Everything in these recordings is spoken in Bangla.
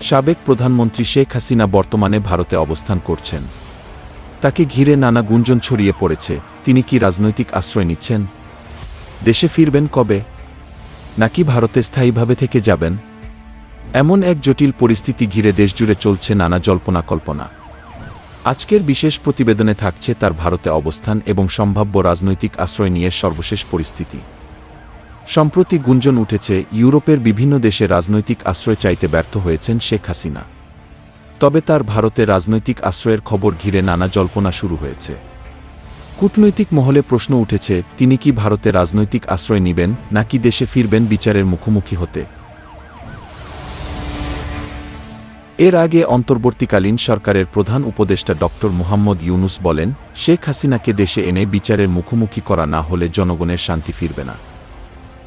সাবেক প্রধানমন্ত্রী শেখ হাসিনা বর্তমানে ভারতে অবস্থান করছেন। তাকে ঘিরে নানা গুঞ্জন ছড়িয়ে পড়েছে। তিনি কি রাজনৈতিক আশ্রয় নিচ্ছেন? দেশে ফিরবেন কবে? নাকি ভারতে স্থায়ীভাবে থেকে যাবেন? এমন এক জটিল পরিস্থিতি ঘিরে দেশজুড়ে চলছে নানা জল্পনা কল্পনা আজকের বিশেষ প্রতিবেদনে থাকছে তার ভারতে অবস্থান এবং সম্ভাব্য রাজনৈতিক আশ্রয় নিয়ে সর্বশেষ পরিস্থিতি। সম্প্রতি গুঞ্জন উঠেছে, ইউরোপের বিভিন্ন দেশে রাজনৈতিক আশ্রয় চাইতে ব্যর্থ হয়েছেন শেখ হাসিনা। তবে তার ভারতে রাজনৈতিক আশ্রয়ের খবর ঘিরে নানা জল্পনা শুরু হয়েছে। কূটনৈতিক মহলে প্রশ্ন উঠেছে, তিনি কি ভারতে রাজনৈতিক আশ্রয় নিবেন, নাকি দেশে ফিরবেন বিচারের মুখোমুখি হতে? এর আগে অন্তর্বর্তীকালীন সরকারের প্রধান উপদেষ্টা ড মুহাম্মদ ইউনুস বলেন, শেখ হাসিনাকে দেশে এনে বিচারের মুখোমুখি করা না হলে জনগণের শান্তি ফিরবে না।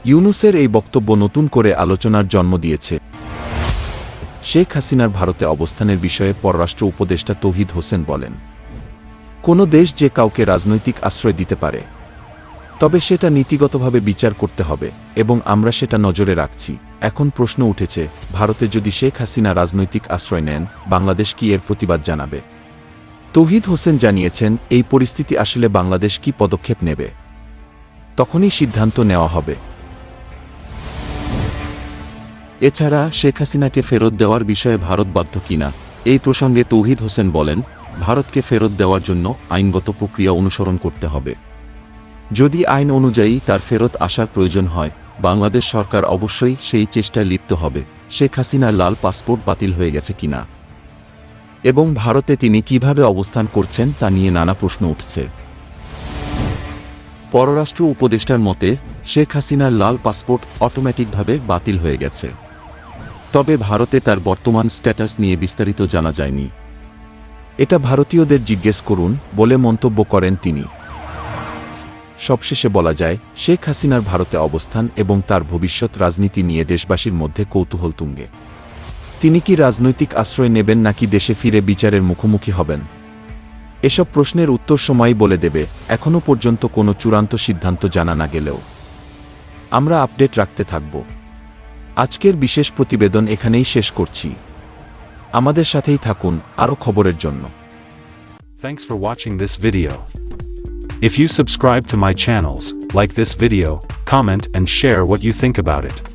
ইউনুসের এই বক্তব্য নতুন করে আলোচনার জন্ম দিয়েছে। শেখ হাসিনার ভারতে অবস্থানের বিষয়ে পররাষ্ট্র উপদেষ্টা তৌহিদ হোসেন বলেন, কোনো দেশ যে কাউকে রাজনৈতিক আশ্রয় দিতে পারে, তবে সেটা নীতিগতভাবে বিচার করতে হবে এবং আমরা সেটা নজরে রাখছি। এখন প্রশ্ন উঠেছে, ভারতে যদি শেখ হাসিনা রাজনৈতিক আশ্রয় নেন, বাংলাদেশ কি এর প্রতিবাদ জানাবে? তৌহিদ হোসেন জানিয়েছেন, এই পরিস্থিতি আসলে বাংলাদেশ কি পদক্ষেপ নেবে? তখনই সিদ্ধান্ত নেওয়া হবে। এছাড়া শেখ হাসিনাকে ফেরত দেওয়ার বিষয়ে ভারত বাধ্য কিনা, এই প্রসঙ্গে তৌহিদ হোসেন বলেন, ভারতকে ফেরত দেওয়ার জন্য আইনগত প্রক্রিয়া অনুসরণ করতে হবে। যদি আইন অনুযায়ী তার ফেরত আসার প্রয়োজন হয়, বাংলাদেশ সরকার অবশ্যই সেই চেষ্টায় লিপ্ত হবে, শেখ হাসিনার লাল পাসপোর্ট বাতিল হয়ে গেছে কিনা। এবং ভারতে তিনি কীভাবে অবস্থান করছেন তা নিয়ে নানা প্রশ্ন উঠছে। পররাষ্ট্র উপদেষ্টার মতে, শেখ হাসিনার লাল পাসপোর্ট অটোমেটিকভাবে বাতিল হয়ে গেছে। তবে ভারতে তার বর্তমান স্ট্যাটাস নিয়ে বিস্তারিত জানা যায়নি। এটা ভারতীয়দের জিজ্ঞেস করুন বলে মন্তব্য করেন তিনি। সবশেষে বলা যায়, শেখ হাসিনার ভারতে অবস্থান এবং তার ভবিষ্যৎ রাজনীতি নিয়ে দেশবাসীর মধ্যে কৌতূহল তুঙ্গে। তিনি কি রাজনৈতিক আশ্রয় নেবেন নাকি দেশে ফিরে বিচারের মুখোমুখি হবেন? এসব প্রশ্নের উত্তর সময়ই বলে দেবে, এখনও পর্যন্ত কোনো চূড়ান্ত সিদ্ধান্ত জানা না গেলেও। আমরা আপডেট রাখতে থাকব। আজকের বিশেষ প্রতিবেদন এখানেই শেষ করছি আমাদের সাথেই থাকুন আরও খবরের জন্য Thanks for watching this video. If you subscribe to my channels, like this video, comment and share what you think about it.